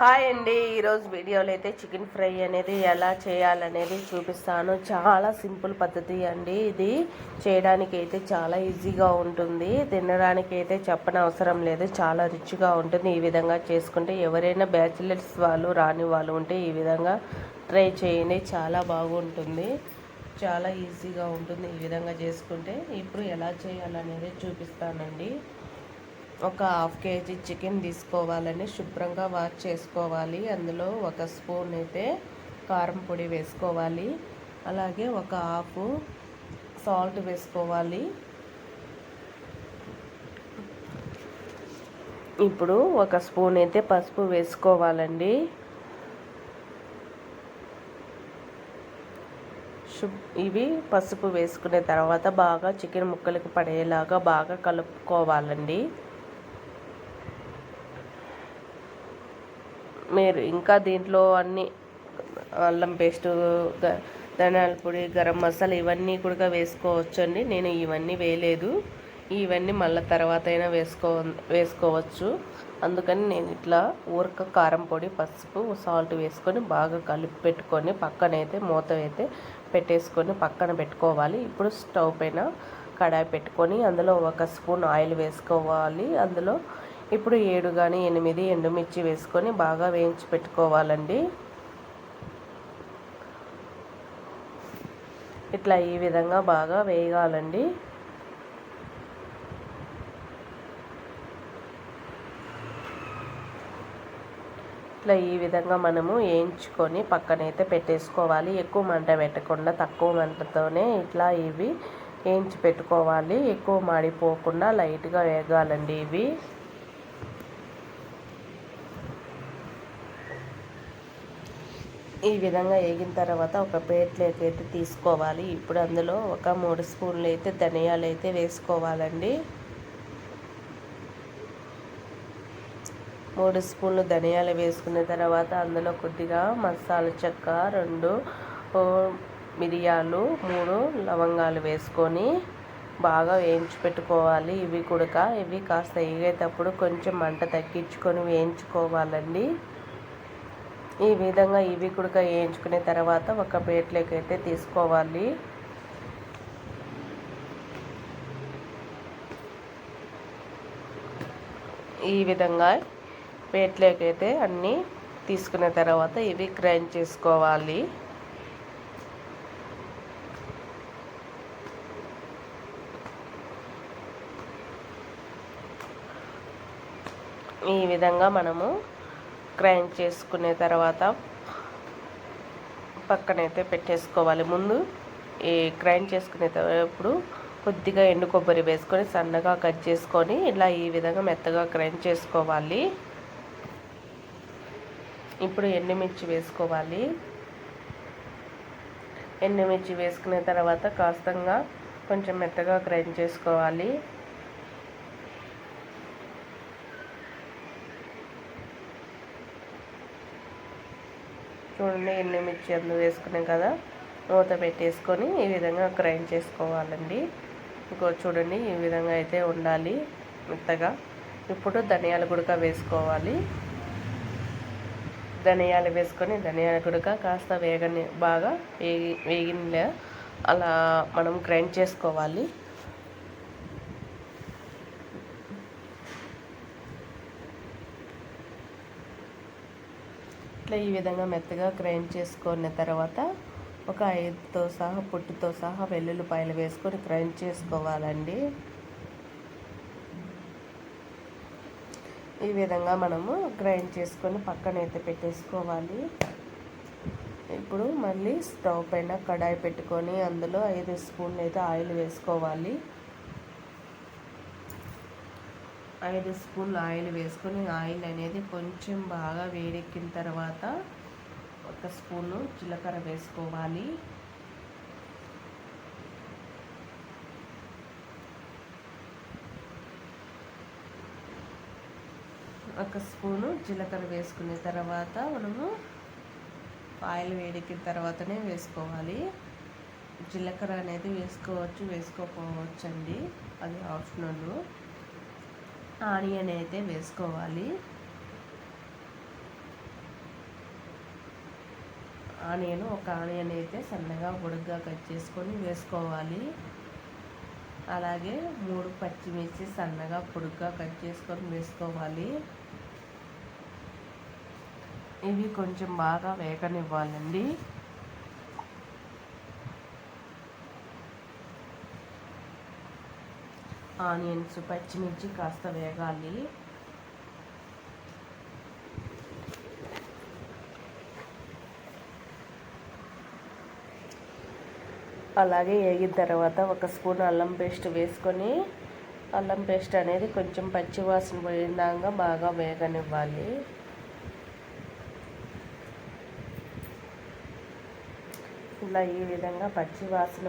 Hi అండి. ఈరోజు వీడియోలో అయితే చికెన్ ఫ్రై అనేది ఎలా చేయాలనేది చూపిస్తాను. చాలా సింపుల్ పద్ధతి అండి ఇది. చేయడానికి అయితే చాలా ఈజీగా ఉంటుంది. తినడానికి అయితే చెప్పని అవసరం లేదు. చాలా రిచ్గా ఉంటుంది. ఈ విధంగా చేసుకుంటే ఎవరైనా బ్యాచిలర్స్ వాళ్ళు రాని వాళ్ళు ఉంటే ఈ విధంగా ట్రై చేయండి. చాలా బాగుంటుంది. చాలా ఈజీగా ఉంటుంది ఈ విధంగా చేసుకుంటే. ఇప్పుడు ఎలా చేయాలనేది చూపిస్తానండి. ఒక హాఫ్ కేజీ చికెన్ తీసుకోవాలని శుభ్రంగా వాష్ చేసుకోవాలి. అందులో ఒక స్పూన్ అయితే కారం పొడి వేసుకోవాలి. అలాగే ఒక హాఫ్ సాల్ట్ వేసుకోవాలి. ఇప్పుడు ఒక స్పూన్ అయితే పసుపు వేసుకోవాలండి. ఇవి పసుపు వేసుకునే తర్వాత బాగా చికెన్ ముక్కలకు పడేలాగా బాగా కలుపుకోవాలండి. మీరు ఇంకా దీంట్లో అన్ని అల్లం పేస్టు ధనియాల పొడి గరం మసాలా ఇవన్నీ కూడా వేసుకోవచ్చు అండి నేను ఇవన్నీ వేయలేదు. ఇవన్నీ మళ్ళీ తర్వాత అయినా వేసుకో వేసుకోవచ్చు. అందుకని నేను ఇట్లా ఊరక కారం పొడి పసుపు సాల్ట్ వేసుకొని బాగా కలిపి పెట్టుకొని పక్కనైతే మూత అయితే పెట్టేసుకొని పక్కన పెట్టుకోవాలి. ఇప్పుడు స్టవ్ పైన కడాయి పెట్టుకొని అందులో ఒక స్పూన్ ఆయిల్ వేసుకోవాలి. అందులో ఇప్పుడు ఏడు కానీ ఎనిమిది ఎండుమిర్చి వేసుకొని బాగా వేయించి పెట్టుకోవాలండి. ఇట్లా ఈ విధంగా బాగా వేయగాలండి ఇట్లా ఈ విధంగా మనము వేయించుకొని పక్కనైతే పెట్టేసుకోవాలి. ఎక్కువ మంట పెట్టకుండా తక్కువ మంటతోనే ఇట్లా ఇవి వేయించి పెట్టుకోవాలి. ఎక్కువ మాడిపోకుండా లైట్గా వేగాలండి ఇవి. ఈ విధంగా వేగిన తర్వాత ఒక ప్లేట్లోకి అయితే తీసుకోవాలి. ఇప్పుడు అందులో ఒక మూడు స్పూన్లు అయితే ధనియాలు అయితే వేసుకోవాలండి. మూడు స్పూన్లు ధనియాలు వేసుకున్న తర్వాత అందులో కొద్దిగా మసాలా చెక్క రెండు మిరియాలు మూడు లవంగాలు వేసుకొని బాగా వేయించి పెట్టుకోవాలి. ఇవి కూడా ఇవి కాస్త ఎగేటప్పుడు కొంచెం మంట తగ్గించుకొని వేయించుకోవాలండి. ఈ విధంగా ఇవి కూడా వేయించుకునే తర్వాత ఒక ప్లేట్లోకి అయితే తీసుకోవాలి. ఈ విధంగా ప్లేట్లోకి అయితే అన్నీ తీసుకున్న తర్వాత ఇవి గ్రైండ్ చేసుకోవాలి. ఈ విధంగా మనము గ్రైండ్ చేసుకునే తర్వాత పక్కనైతే పెట్టేసుకోవాలి. ముందు ఈ గ్రైండ్ చేసుకునే ఇప్పుడు కొద్దిగా ఎండు కొబ్బరి వేసుకొని సన్నగా కట్ చేసుకొని ఇలా ఈ విధంగా మెత్తగా గ్రైండ్ చేసుకోవాలి. ఇప్పుడు ఎండుమిర్చి వేసుకోవాలి. ఎండుమిర్చి వేసుకునే తర్వాత కాస్తంగా కొంచెం మెత్తగా గ్రైండ్ చేసుకోవాలి. చూడండి ఎండిమిర్చి అందులో వేసుకున్నాం కదా. మూత పెట్టేసుకొని ఈ విధంగా గ్రైండ్ చేసుకోవాలండి. ఇంకో చూడండి ఈ విధంగా అయితే ఉండాలి మెత్తగా. ఇప్పుడు ధనియాల గుడక వేసుకోవాలి. ధనియాలు వేసుకొని ధనియాల గుడక కాస్త వేగని బాగా వేగి వేగినలే అలా మనం గ్రైండ్ చేసుకోవాలి. ఇట్లా ఈ విధంగా మెత్తగా గ్రైండ్ చేసుకున్న తర్వాత ఒక ఐదుతో సహా పుట్టుతో సహా వెల్లుల్లిపాయలు వేసుకొని గ్రైండ్ చేసుకోవాలండి. ఈ విధంగా మనము గ్రైండ్ చేసుకొని పక్కన అయితే పెట్టేసుకోవాలి. ఇప్పుడు మళ్ళీ స్టవ్ పైన కడాయి పెట్టుకొని అందులో ఐదు స్పూన్లు అయితే ఆయిల్ వేసుకోవాలి. ఐదు స్పూన్లు ఆయిల్ వేసుకొని ఆయిల్ అనేది కొంచెం బాగా వేడెక్కిన తర్వాత ఒక స్పూను జీలకర్ర వేసుకోవాలి. ఒక స్పూను జీలకర్ర వేసుకున్న తర్వాత మనము ఆయిల్ వేడెక్కిన తర్వాతనే వేసుకోవాలి. జీలకర్ర అనేది వేసుకోవచ్చు వేసుకోకపోవచ్చు అండి అది ఆప్షనల్. ఆనియన్ అయితే వేసుకోవాలి. ఆనియన్ ఒక ఆనియన్ అయితే సన్నగా పొడుగ్గా కట్ చేసుకొని వేసుకోవాలి. అలాగే మూడు పచ్చిమిర్చి సన్నగా పొడుగ్గా కట్ చేసుకొని వేసుకోవాలి. ఇవి కొంచెం బాగా వేగనివ్వాలండి. ఆనియన్స్ పచ్చిమిర్చి కాస్త వేగాలి. అలాగే వేగిన తర్వాత ఒక స్పూన్ అల్లం పేస్ట్ వేసుకొని అల్లం పేస్ట్ అనేది కొంచెం పచ్చివాసన పోయినాక బాగా వేగనివ్వాలి. ఇలా ఈ విధంగా పచ్చి వాసన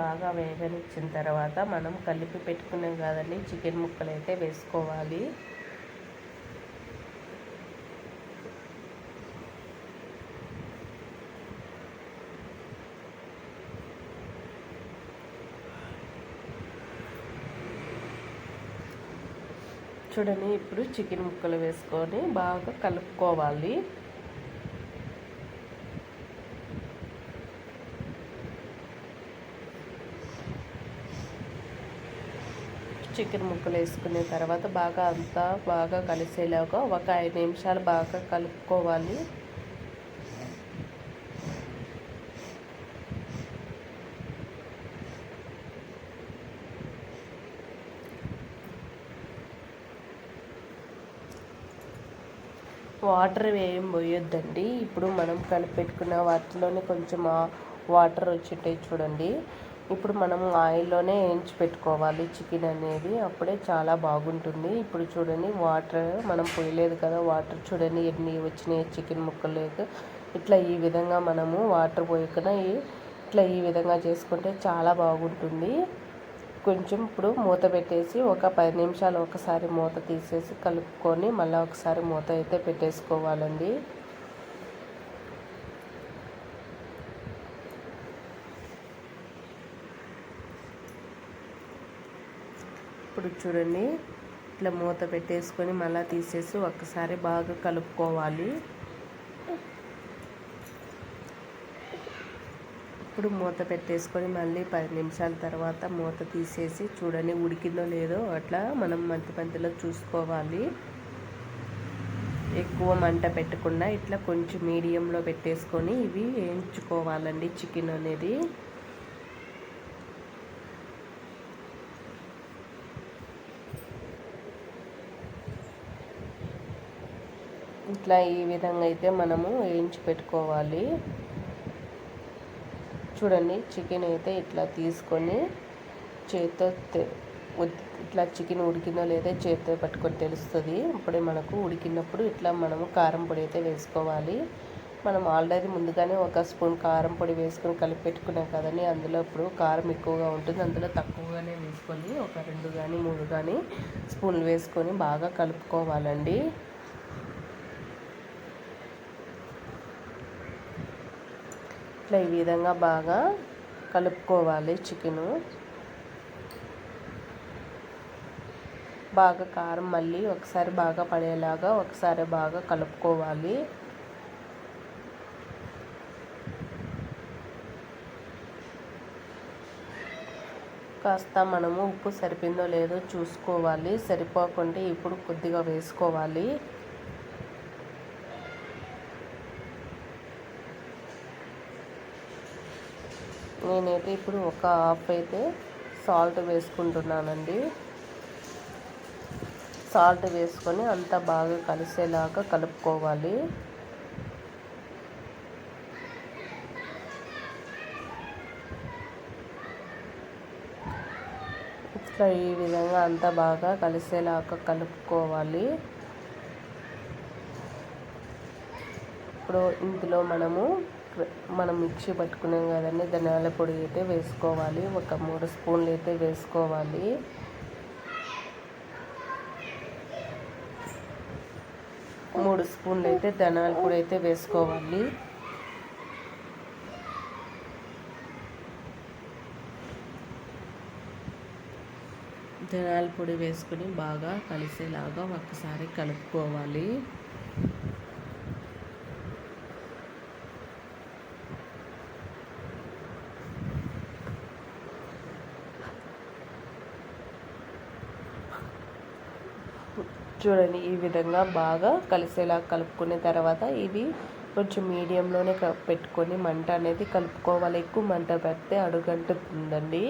బాగా వేగనిచ్చిన తర్వాత మనం కలిపి పెట్టుకున్నాం కదండి చికెన్ ముక్కలు అయితే వేసుకోవాలి. చూడండి ఇప్పుడు చికెన్ ముక్కలు వేసుకొని బాగా కలుపుకోవాలి. చికెన్ ముక్కలు వేసుకున్న తర్వాత బాగా అంతా బాగా కలిసేలాగా ఒక ఐదు నిమిషాలు బాగా కలుపుకోవాలి. వాటర్ ఏం పోయొద్దండి. ఇప్పుడు మనం కలిపెట్టుకున్న వాటిలోనే కొంచెం వాటర్ వచ్చింటాయి చూడండి. ఇప్పుడు మనము ఆయిల్లోనే వేయించి పెట్టుకోవాలి చికెన్ అనేది అప్పుడే చాలా బాగుంటుంది. ఇప్పుడు చూడండి వాటర్ మనం పోయలేదు కదా వాటర్ చూడండి ఎన్ని వచ్చినాయి చికెన్ ముక్కలు ఇట్లా ఈ విధంగా మనము వాటర్ పోయకుండా ఇట్లా ఈ విధంగా చేసుకుంటే చాలా బాగుంటుంది. కొంచెం ఇప్పుడు మూత పెట్టేసి ఒక పది నిమిషాలు ఒకసారి మూత తీసేసి కలుపుకొని మళ్ళీ ఒకసారి మూత అయితే పెట్టేసుకోవాలండి. ఇప్పుడు చూడండి. ఇట్లా మూత పెట్టేసుకొని మళ్ళీ తీసేసి ఒక్కసారి బాగా కలుపుకోవాలి. ఇప్పుడు మూత పెట్టేసుకొని మళ్ళీ పది నిమిషాల తర్వాత మూత తీసేసి చూడండి ఉడికిందో లేదో అట్లా మనం మంతి మంతిలో చూసుకోవాలి. ఎక్కువ మంట పెట్టకుండా ఇట్లా కొంచెం మీడియంలో పెట్టేసుకొని ఇవి వేయించుకోవాలండి చికెన్ అనేది. ఇట్లా ఈ విధంగా అయితే మనము వేయించి పెట్టుకోవాలి. చూడండి చికెన్ అయితే ఇట్లా తీసుకొని చేతితో ఇట్లా చికెన్ ఉడికిందో లేదో చేతితో పట్టుకొని తెలుస్తుంది. ఇప్పుడే మనకు ఉడికినప్పుడు ఇట్లా మనము కారం పొడి అయితే వేసుకోవాలి. మనం ఆల్రెడీ ముందుగానే ఒక స్పూన్ కారం పొడి వేసుకొని కలిపి పెట్టుకున్నాం కదండి. అందులో ఇప్పుడు కారం ఎక్కువగా ఉంటుంది. అందులో తక్కువగానే వేసుకొని ఒక రెండు కానీ మూడు కానీ స్పూన్లు వేసుకొని బాగా కలుపుకోవాలండి. ఇట్లా ఈ విధంగా బాగా కలుపుకోవాలి చికెను. బాగా కారం మళ్ళీ ఒకసారి బాగా పడేలాగా ఒకసారి బాగా కలుపుకోవాలి. కాస్త మనము ఉప్పు సరిపోయిందో లేదో చూసుకోవాలి. సరిపోకుండా ఇప్పుడు కొద్దిగా వేసుకోవాలి. నేనైతే ఇప్పుడు ఒక హాఫ్ అయితే సాల్ట్ వేసుకుంటున్నానండి. సాల్ట్ వేసుకొని అంతా బాగా కలిసేలాగా కలుపుకోవాలి. ఇట్లా ఈ విధంగా అంతా బాగా కలిసేలాగా కలుపుకోవాలి. ఇప్పుడు ఇందులో మనము మనం మిక్సీ పట్టుకున్నాం కదండి ధనియాల పొడి అయితే వేసుకోవాలి. ఒక మూడు స్పూన్లు అయితే వేసుకోవాలి. మూడు స్పూన్లు అయితే ధనియాల పొడి అయితే వేసుకోవాలి. ధనియాల పొడి వేసుకుని బాగా కలిసేలాగా ఒకసారి కలుపుకోవాలి. చూడండి ఈ విధంగా బాగా కలిసేలా కలుపుకున్న తర్వాత ఇవి కొంచెం మీడియంలోనే క- పెట్టుకొని మంట అనేది కలుపుకోవాలి. ఎక్కువ మంట పెడితే అడుగంటుతుందండి.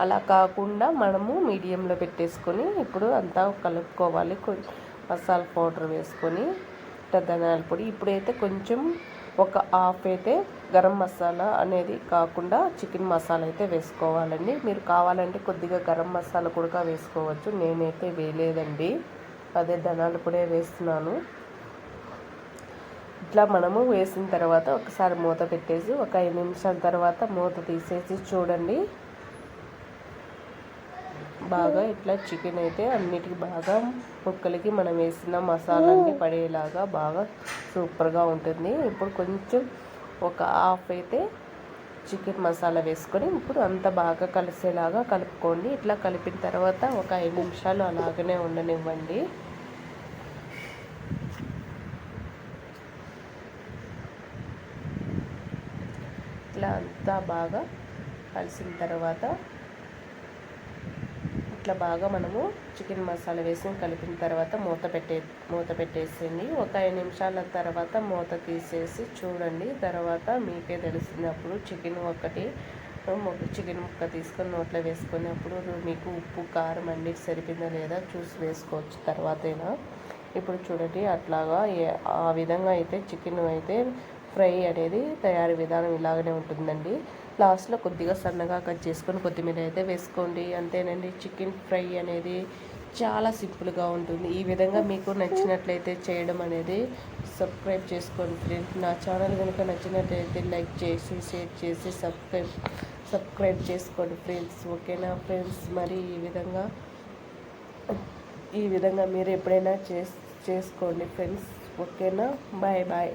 అలా కాకుండా మనము మీడియంలో పెట్టేసుకొని ఇప్పుడు అంతా కలుపుకోవాలి. మసాలా పౌడర్ వేసుకొని ఇట్లా ధనియాల పొడి. ఇప్పుడైతే కొంచెం ఒక హాఫ్ అయితే గరం మసాలా అనేది కాకుండా చికెన్ మసాలా అయితే వేసుకోవాలండి. మీరు కావాలంటే కొద్దిగా గరం మసాలా కూడా వేసుకోవచ్చు. నేనైతే వేయలేదండి. అదే ధనాల కూడా వేస్తున్నాను. ఇట్లా మనము వేసిన తర్వాత ఒకసారి మూత పెట్టేసి ఒక ఐదు నిమిషాల తర్వాత మూత తీసేసి చూడండి. బాగా ఇట్లా చికెన్ అయితే అన్నిటికీ బాగా ముక్కలకి మనం వేసిన మసాలాన్ని పడేలాగా బాగా సూపర్గా ఉంటుంది. ఇప్పుడు కొంచెం ఒక హాఫ్ అయితే చికెన్ మసాలా వేసుకొని ఇప్పుడు అంత బాగా కలిసేలాగా కలుపుకోండి. ఇట్లా కలిపిన తర్వాత ఒక ఐదు నిమిషాలు అలాగనే ఉండనివ్వండి. ఇట్లా అంతా బాగా కలిసిన తర్వాత ఇట్లా బాగా మనము చికెన్ మసాలా వేసి కలిపిన తర్వాత మూత పెట్టే మూత పెట్టేసింది ఒక ఐదు నిమిషాల తర్వాత మూత తీసేసి చూడండి. తర్వాత మీకే తెలిసినప్పుడు చికెన్ ఒకటి చికెన్ ముక్క తీసుకొని నోట్లో వేసుకున్నప్పుడు మీకు ఉప్పు కారం అన్ని సరిపోయిందా లేదా చూసి వేసుకోవచ్చు తర్వాతైనా. ఇప్పుడు చూడండి అట్లాగా ఆ విధంగా అయితే చికెన్ అయితే ఫ్రై అనేది తయారీ విధానం ఇలాగనే ఉంటుందండి. లాస్ట్లో కొద్దిగా సన్నగా కట్ చేసుకొని కొత్తిమీర అయితే వేసుకోండి. అంతేనండి చికెన్ ఫ్రై అనేది చాలా సింపుల్గా ఉంటుంది. ఈ విధంగా మీకు నచ్చినట్లయితే చేయడం అనేది సబ్స్క్రైబ్ చేసుకోండి ఫ్రెండ్స్. నా ఛానల్ కనుక నచ్చినట్లయితే లైక్ చేసి షేర్ చేసి సబ్స్క్రైబ్ సబ్స్క్రైబ్ చేసుకోండి ఫ్రెండ్స్. ఓకేనా ఫ్రెండ్స్? మరి ఈ విధంగా ఈ విధంగా మీరు ఎప్పుడైనా చేస్ చేసుకోండి ఫ్రెండ్స్. ఓకేనా? Bye bye.